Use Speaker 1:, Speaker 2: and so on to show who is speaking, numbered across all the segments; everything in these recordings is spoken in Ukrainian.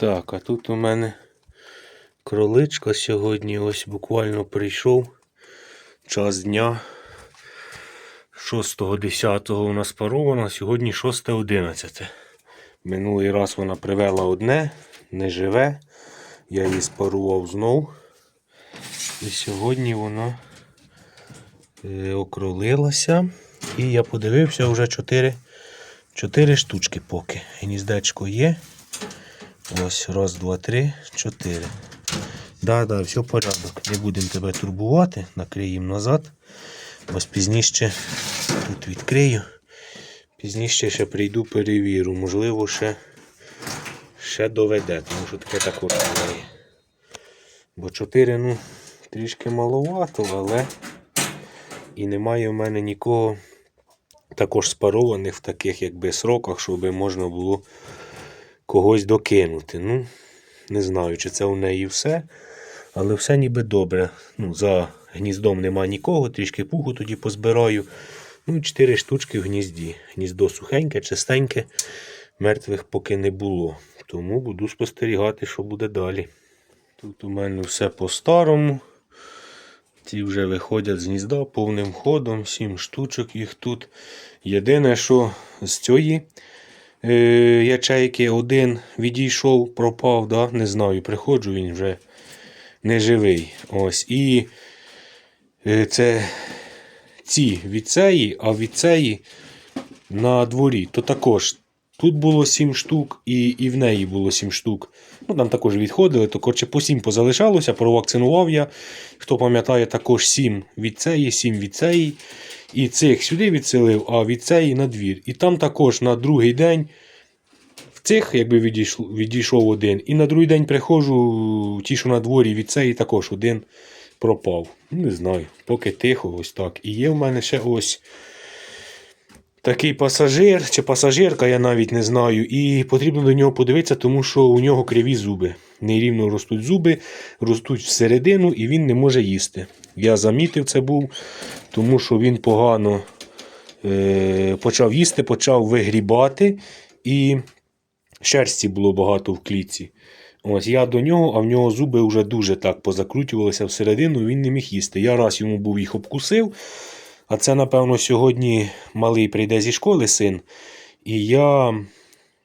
Speaker 1: Так, а тут у мене кроличка сьогодні ось буквально прийшов час дня. 6.10 у нас парована, сьогодні 6.11. Минулий раз вона привела одне, не живе. Я її спарував знов. І сьогодні вона е, окролилася. І я подивився вже 4, 4 штучки поки. Гніздечко є. Ось, раз, два, три, чотири. Да, да, все порядок. Не будемо тебе турбувати, накриємо назад. Ось пізніше тут відкрию. Пізніше ще прийду, перевірю. Можливо, ще, ще доведе, тому що таке також буває. Бо 4, ну, трішки маловато, але і немає в мене нікого також спарованих в таких якби сроках, щоб можна було когось докинути. Ну, не знаю, чи це у неї все. Але все ніби добре. Ну, За гніздом нема нікого, трішки пуху тоді позбираю. Ну, і 4 штучки в гнізді. Гніздо сухеньке, чистеньке, мертвих поки не було. Тому буду спостерігати, що буде далі. Тут у мене все по-старому. Ці вже виходять з гнізда повним ходом, 7 штучок їх тут. Єдине, що з цієї е, ячейки один відійшов, пропав, да? не знаю, приходжу, він вже не живий. Ось. І е, це ці від цієї, а від цієї на дворі. То також тут було 7 штук, і, і в неї було 7 штук. Ну, там також відходили, то коротше по 7 позалишалося, провакцинував я. Хто пам'ятає, також 7 від цієї, 7 від цієї. І цих сюди відселив, а від цієї на двір. І там також на другий день в цих якби відійшов, відійшов один. І на другий день приходжу, ті, що на дворі від цієї також один пропав. Не знаю, поки тихо, ось так. І є в мене ще ось такий пасажир чи пасажирка, я навіть не знаю. І потрібно до нього подивитися, тому що у нього криві зуби. Нерівно ростуть зуби, ростуть всередину, і він не може їсти. Я замітив це був, тому що він погано е, почав їсти, почав вигрібати, і шерсті було багато в клітці. Ось я до нього, а в нього зуби вже дуже так позакрутювалися всередину, він не міг їсти. Я раз йому був їх обкусив, а це, напевно, сьогодні малий прийде зі школи син. І я.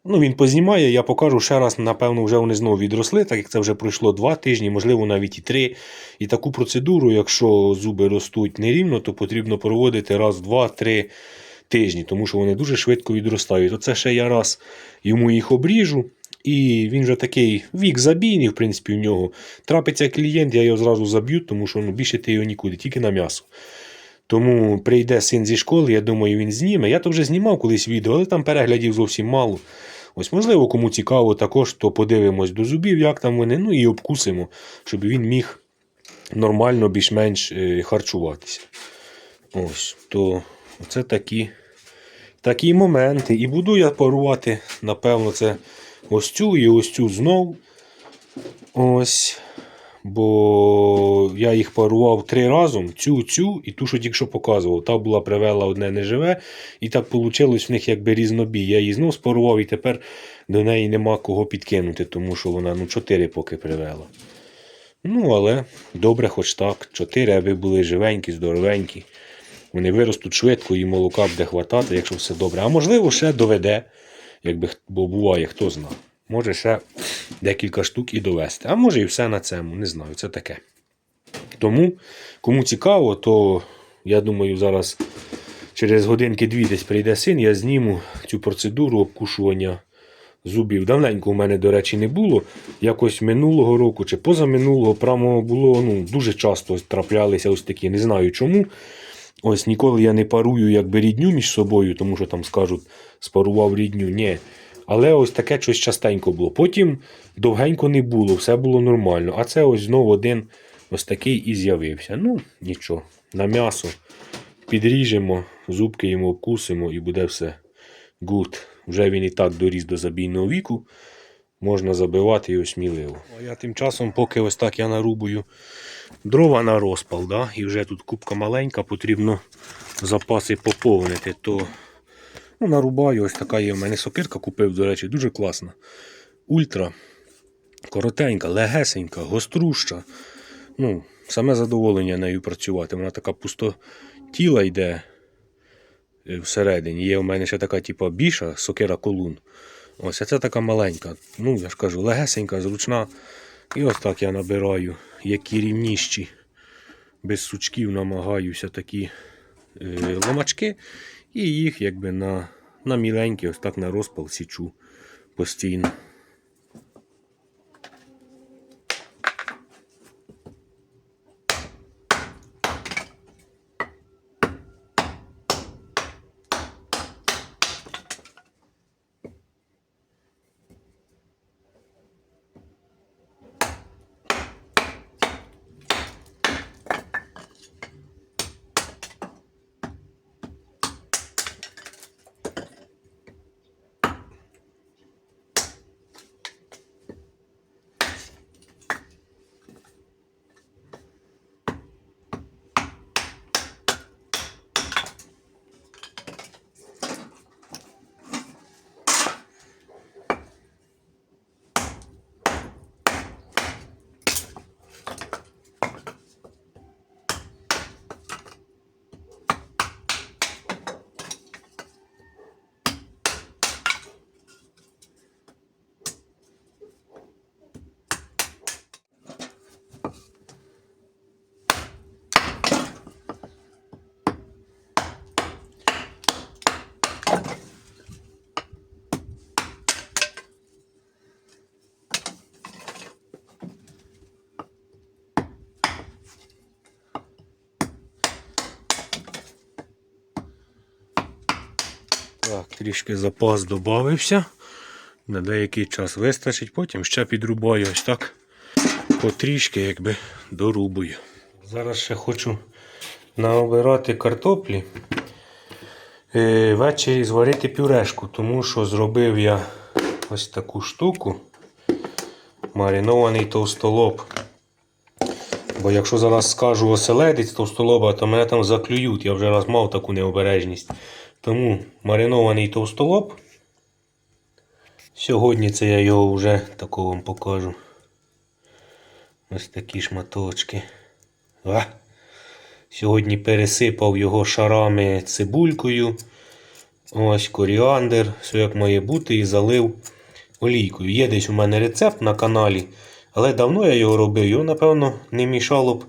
Speaker 1: Ну, він познімає, я покажу ще раз, напевно, вже вони знову відросли, так як це вже пройшло два тижні, можливо, навіть і три. І таку процедуру, якщо зуби ростуть нерівно, то потрібно проводити раз, два, три тижні, тому що вони дуже швидко відростають. Оце ще я раз йому їх обріжу. І він вже такий вік забійний, в принципі, в нього. Трапиться клієнт, я його зразу заб'ю, тому що ну, більше ти його нікуди, тільки на м'ясо. Тому прийде син зі школи, я думаю, він зніме. Я то вже знімав колись відео, але там переглядів зовсім мало. Ось, можливо, кому цікаво також, то подивимось до зубів, як там вони, ну і обкусимо, щоб він міг нормально, більш-менш е, харчуватися. Ось, то це такі, такі моменти. І буду я парувати, напевно, це ось цю і ось цю знов. Ось. Бо я їх парував три разом: цю, цю і ту, що тільки що показував. Та була привела одне неживе, і так вийшло в них якби різнобій. Я її знов спарував, і тепер до неї нема кого підкинути, тому що вона ну, чотири поки привела. Ну, але добре, хоч так. Чотири, аби були живенькі, здоровенькі. Вони виростуть швидко і молока буде хватати, якщо все добре. А можливо, ще доведе, якби, бо буває, хто знає. Може ще декілька штук і довести. А може і все на цьому, не знаю, це таке. Тому, кому цікаво, то я думаю, зараз через годинки-дві десь прийде син, я зніму цю процедуру обкушування зубів. Давненько у мене, до речі, не було. Якось минулого року чи позаминулого прямо було ну, дуже часто траплялися ось такі. Не знаю чому. Ось ніколи я не парую якби рідню між собою, тому що там скажуть, спарував рідню. Ні. Але ось таке щось частенько було. Потім довгенько не було, все було нормально. А це ось знову один ось такий і з'явився. Ну, нічого, на м'ясо підріжемо, зубки йому обкусимо і буде все гуд. Вже він і так доріс до забійного віку. Можна забивати його сміливо. А я тим часом, поки ось так я нарубую дрова на розпал, да? і вже тут кубка маленька, потрібно запаси поповнити, то ну, нарубаю, ось така є в мене сокирка купив, до речі, дуже класна. Ультра. Коротенька, легесенька, гоструща. Ну, саме задоволення нею працювати. Вона така пустотіла йде е, всередині. Є у мене ще така, типу, біша, сокира колун. Ось, а це така маленька. Ну, я ж кажу, легесенька, зручна. І ось так я набираю, які рівніщі. Без сучків намагаюся такі е, ломачки. І їх якби на, на міленькі, ось так на розпал січу постійно. Так, трішки запас додався. На деякий час вистачить, потім ще підрубаю ось так. Потрішки якби дорубую. Зараз ще хочу наобирати картоплі. Е, Ввечері зварити пюрешку, тому що зробив я ось таку штуку. Маринований товстолоб. Бо якщо зараз скажу оселедець товстолоба, то мене там заклюють. Я вже раз мав таку необережність. Тому маринований товстолоб. Сьогодні це я його вже тако вам покажу. Ось такі шматочки. А! Сьогодні пересипав його шарами цибулькою. Ось коріандр, все як має бути, і залив олійкою. Є десь у мене рецепт на каналі, але давно я його робив, його, напевно, не мішало б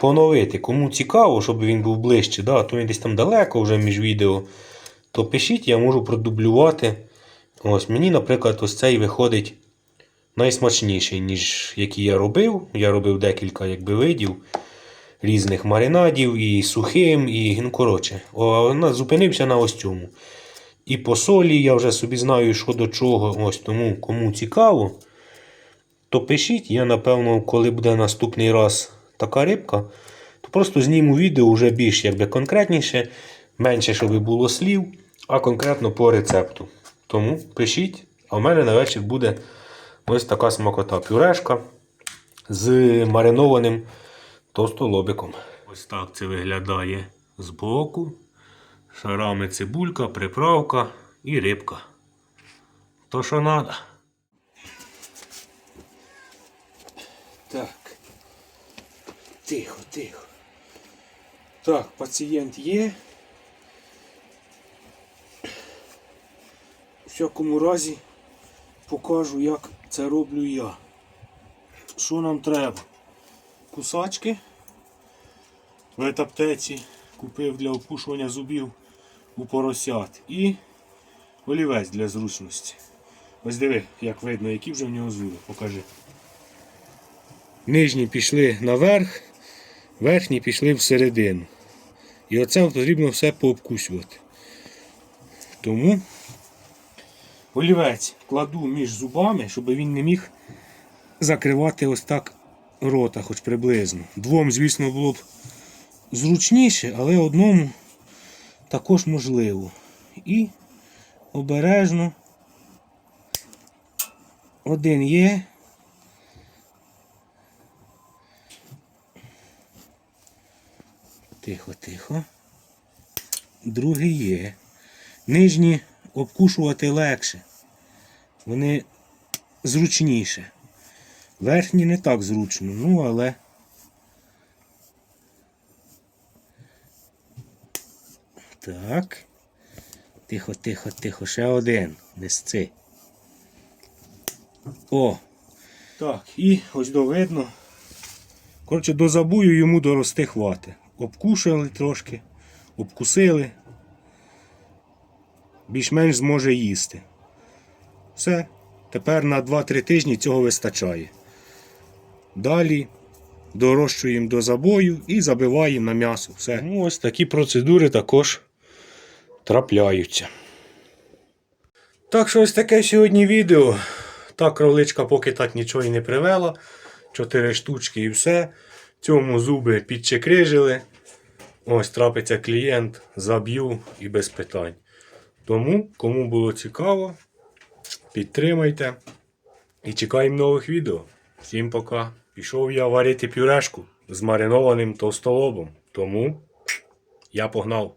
Speaker 1: поновити. Кому цікаво, щоб він був ближче, да, то він десь там далеко вже між відео, то пишіть, я можу продублювати. Ось Мені, наприклад, ось цей виходить найсмачніший, ніж який я робив. Я робив декілька якби, видів різних маринадів, і сухим, і ну, коротше. О, зупинився на ось цьому. І по солі я вже собі знаю, що до чого. Ось тому, кому цікаво, то пишіть. Я, напевно, коли буде наступний раз така рибка, то просто зніму відео вже більш якби, конкретніше, менше, щоб було слів, а конкретно по рецепту. Тому пишіть, а в мене на вечір буде ось така смакота пюрешка з маринованим товстолобиком. Ось так це виглядає збоку. Шарами цибулька, приправка і рибка. То що треба. Так. Тихо, тихо. Так, пацієнт є. Всякому разі покажу, як це роблю я. Що нам треба? Кусачки. В етаптеці купив для опушування зубів у поросят. І олівець для зручності. Ось диви, як видно, які вже в нього зуби. Покажи. Нижні пішли наверх, верхні пішли всередину. І оце потрібно все пообкусювати. Тому олівець кладу між зубами, щоб він не міг закривати ось так рота, хоч приблизно. Двом, звісно, було б зручніше, але одному також можливо. І обережно один є. Тихо, тихо. Другий є. Нижні обкушувати легше. Вони зручніше. Верхні не так зручно, ну але. Так. Тихо, тихо, тихо, ще один. Не сци. О! Так, і ось до видно. Коротше, до забою йому дорости хвати. Обкушали трошки, обкусили. Більш-менш зможе їсти. Все. Тепер на 2-3 тижні цього вистачає. Далі дорощуємо до забою і забиваємо на м'ясо. Все. Ну, ось такі процедури також трапляються. Так що ось таке сьогодні відео. Та кроличка поки так нічого і не привела. Чотири штучки і все. Цьому зуби підчекрижили. Ось трапиться клієнт, заб'ю і без питань. Тому, кому було цікаво, підтримайте і чекаємо нових відео. Всім пока. Пішов я варити пюрешку з маринованим товстолобом. Тому я погнав.